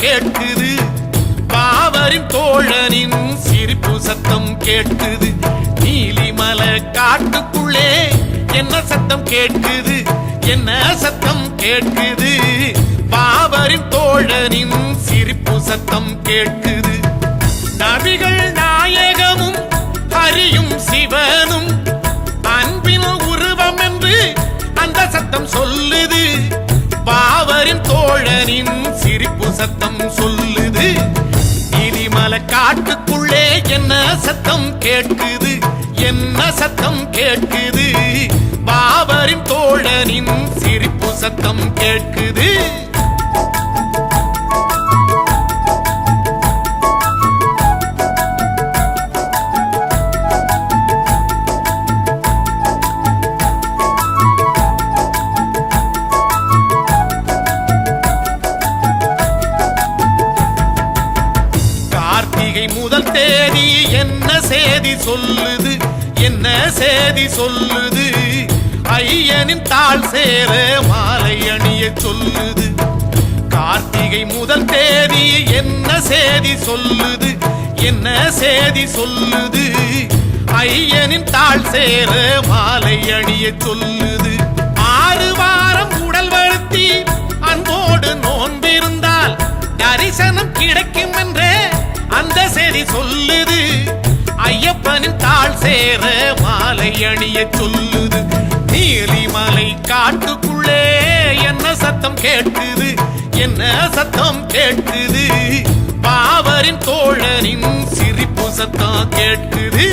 கேட்குது. பாவரின் தோழனின் சிரிப்பு சத்தம் கேட்குது. நீலிமலை காட்டுக்குள்ளே என்ன சத்தம் கேட்குது? என்ன சத்தம் கேட்குது? பாவரின் தோழனின் சிரிப்பு சத்தம் கேட்குது. கேட்குது என்ன சத்தம் கேட்குது? பாபரின் தோழனின் சிரிப்பு சத்தம் கேட்குது. கார்த்திகை முதல் தேதி என்ன சேதி சொல்லுது? என்ன சேதி சொல்லுது? ஐயனின் தாள் சேர மாலை அணிய சொல்லுது. கார்த்திகை முதல் தேதி என்ன சேதி சொல்லுது? என்ன சேதி சொல்லுது? ஐயனின் தாள் சேர மாலை அணிய சொல்லுது. ஆறு வாரம் உடல் வருத்தி அன்போடு நோன்பிருந்தால் தரிசனம் கிடைக்கும் என்றே சரி சொல்லுது. ஐயப்பனின் தாள் சேர மாலை அணிய சொல்லுது. நீலிமலை காட்டுக்குள்ளே என்ன சத்தம் கேட்குது என்ன சத்தம் கேட்குது பாவரின் தோழனின் சிரிப்பு சத்தம் கேட்குது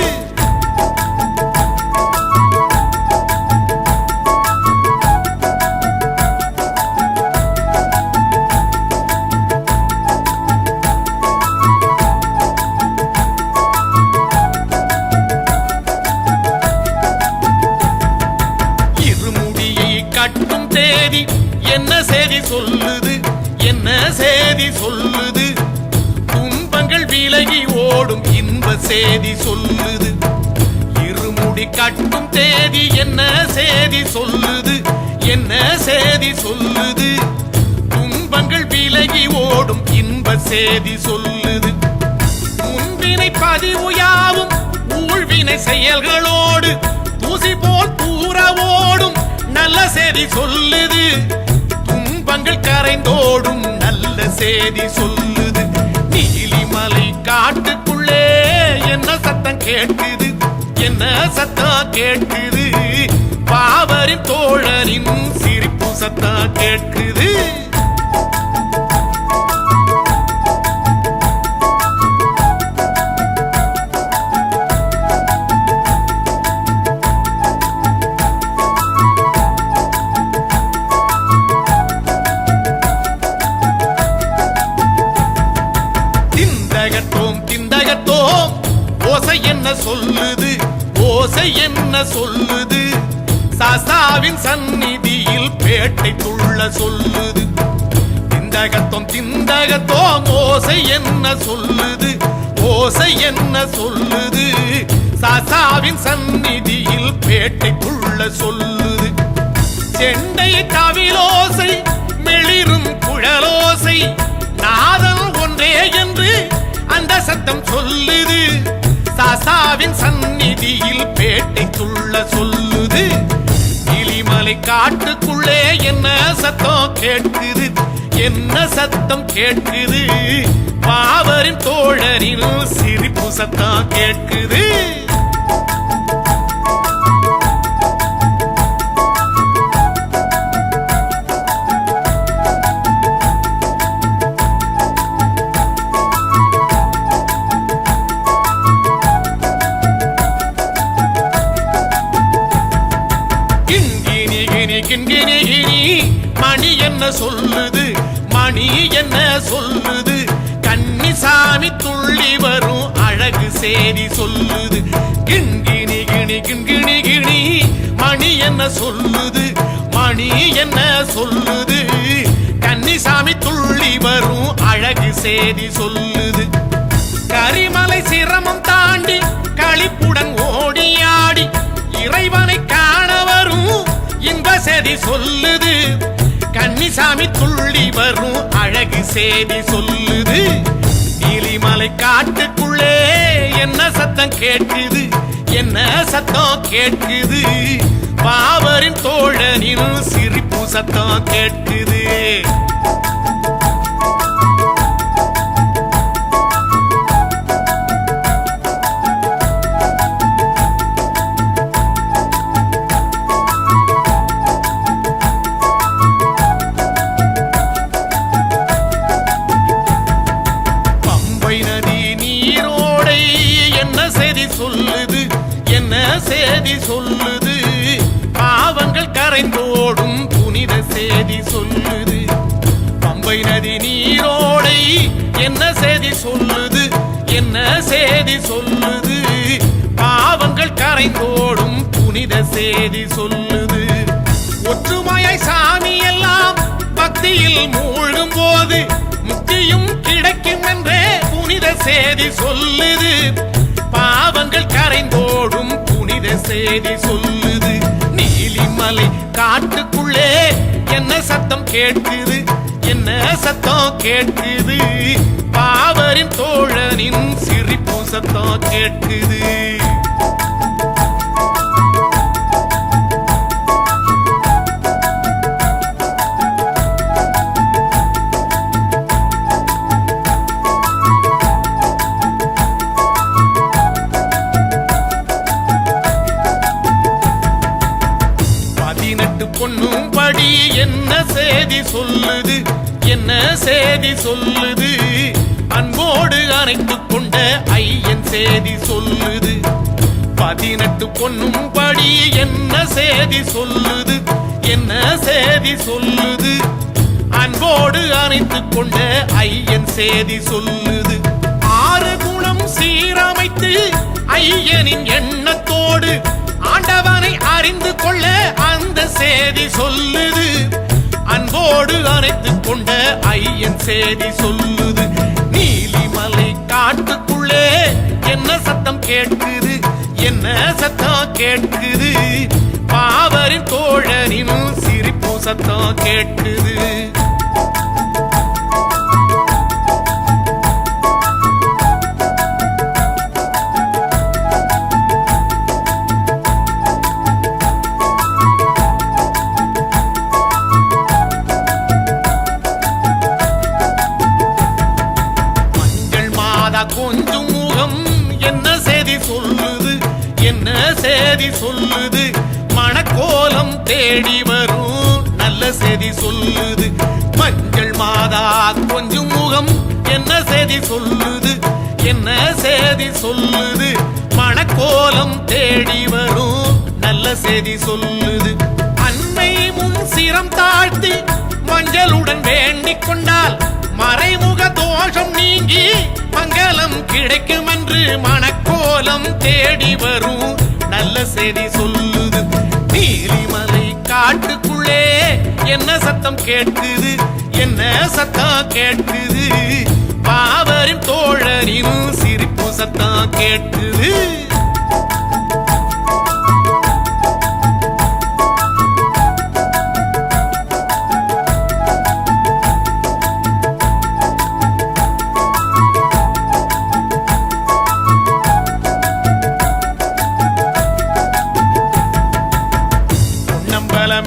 சொல்லுது இருமுடி கட்டும் தேதி என்ன சேதி சொல்லுது? என்ன சேதி சொல்லுது? துன்பங்கள் விலகி ஓடும் இன்ப சேதி சொல்லுது. முன்பினை பதிவு யாவும் ஊழ்வினை செயல்களோடு தூசி போல் தூர ஓடும் நல்ல சேதி சொல்லுது. துன்பங்கள் கரைந்தோடும் நல்ல சேதி சொல்லுது. நீலிமலை காட்டு என்ன சத்தம் கேட்குது? என்ன சத்தம் கேட்குது? பாவரின் தோழரின் சிரிப்பு சத்தம் கேட்குது. என்ன சொல்லுது? ஓசை என்ன சொல்லுது? சாசாவின் சந்நிதியில் பேட்டை துள்ள சொல்லுது. திந்தகத்தோம் திந்தகத்தோம் ஓசை என்ன சொல்லுது? ஓசை என்ன சொல்லுது? சாசாவின் சந்நிதியில் பேட்டை துள்ள சொல்லுது. செண்டை தவிலோசை மெளிரும் குழலோசை நாதம் ஒன்றே என்று அந்த சத்தம் சொல்லுது. சாசாவின் சந்நிதியில் பேட்டை துள்ள சொல்லுது. இலிமலை காட்டுக்குள்ளே என்ன சத்தம் கேட்குது? என்ன சத்தம் கேட்குது? பாவரின் தோழரின் சிரிப்பு சத்தம் கேட்குது. என்ன சொல்லுது? மணி என்ன சொல்லுது? கன்னிசாமி துள்ளி வரும் அழகு சேரி சொல்லுது. கிண்கிணி கிணி கிண்கிணி கிணி மணி என்ன சொல்லுது? மணி என்ன சொல்லுது? கன்னிசாமி துள்ளி வரும் அழகு சேதி சொல்லுது. கரிமலை சிரமம் தாண்டி களிப்புடன் ஓடியாடி இறைவனை காண வரும் இன்ப செதி சொல்லுது. கன்னிசாமி துள்ளி வரும் அழகு செய்தி சொல்லுது. நீலிமலை காட்டுக்குள்ளே என்ன சத்தம் கேட்குது? என்ன சத்தம் கேட்குது? பாவரின் தோழனின் சிரிப்பு சத்தம் கேட்குது. சேதி சொல்லுது. பாவங்கள் கரைந்தோடும் புனித சேதி சொல்லுது. பம்பை நதி நீரோடை என்ன சேதி சொல்லுது? என்ன சேதி சொல்லுது? பாவங்கள் கரைந்தோடும் புனித சேதி சொல்லுது. ஒற்றுமையாய் சாமி எல்லாம் பக்தியில் மூழ்கும் போது முக்தியும் கிடைக்கும் என்றே புனித சேதி சொல்லுது. பாவங்கள் கரைந்தோடும் புனித செய்தி சொல்லுது. நீலிமலை காட்டுக்குள்ளே என்ன சத்தம் கேட்குது? என்ன சத்தம் கேட்குது? பாவரின் தோழனின் சிரிப்பு சத்தம் கேட்குது. சொல்லுது என்ன செய்தி சொல்லுது? அன்போடு அணைத்து கொண்ட ஐயன் செய்தி சொல்லுது. பதினெட்டு பொண்ணும் படி என்ன செய்தி சொல்லுது? என்ன செய்தி சொல்லுது? அன்போடு அணைத்து கொண்ட ஐயன் செய்தி சொல்லுது. ஆறு குணம் சீரமைத்து ஐயனின் எண்ணத்தோடு ஆண்டவனை அறிந்து கொள்ள அந்த செய்தி சொல்லுது. கொண்ட ஐயன் சேதி சொல்லுது நீலிமலை காட்டுக்குள்ளே என்ன சத்தம் கேட்குது? என்ன சத்தம் கேட்குது? பாவரின் தோழரின் சிரிப்பு சத்தம் கேட்குது. செதி சொல்லுது. மணக்கோலம் தேடி வரும். நல்ல செதி சொல்லுது. மஞ்சள் மாதா கொஞ்சம் முகம். என்ன செதி சொல்லுது? என்ன செதி சொல்லுது? மணக்கோலம் தேடி வரும். நல்ல செதி சொல்லுது. அன்னை முன் சிரம் தாழ்த்தி மஞ்சளுடன் வேண்டிக் கொண்டால் மறைமுக தோஷம் நீங்கி மங்களம் கிடைக்கும் என்று மணக்கோலம் தேடி வரும். நல்ல செய்தி சொல்லுது. நீலிமலை காட்டுக்குள்ளே என்ன சத்தம் கேட்குது? என்ன சத்தம் கேட்குது? பாவரின் தோழரின் சிரிப்பு சத்தம் கேட்குது.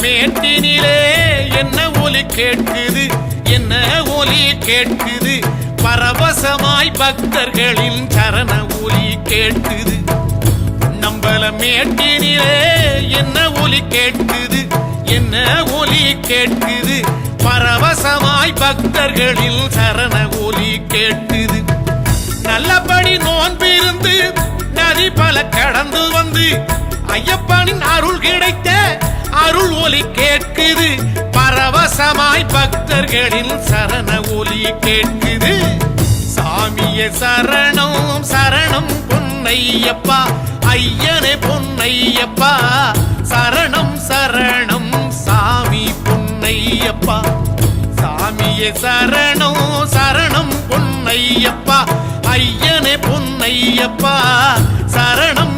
மேட்டினிலே என்ன ஒலி கேட்குது? என்ன ஒலி கேட்குது? பரவசமாய் பக்தர்களின் சரண ஒலி கேட்குது. நம்பல மேட்டினிலே என்ன ஒலி கேட்குது? என்ன ஒலி கேட்குது? பரவசமாய் பக்தர்களில் சரண ஒலி கேட்குது. நல்லபடி நோன்பிருந்து நதி பல கடந்து வந்து ஐயப்பனின் அருள் கிடைத்த அருள் ஒலி கேட்குது. பரவசமாய் பக்தர்களின் சரண ஒலி கேட்குது. சாமிய சரணம் சரணம் பொன்னையப்பா. ஐயனே பொன்னையப்பா. சரணம் சரணம் சாமி பொன்னையப்பா. சாமியே சரணம் சரணம் பொன்னையப்பா. ஐயனே பொன்னையப்பா. சரணம்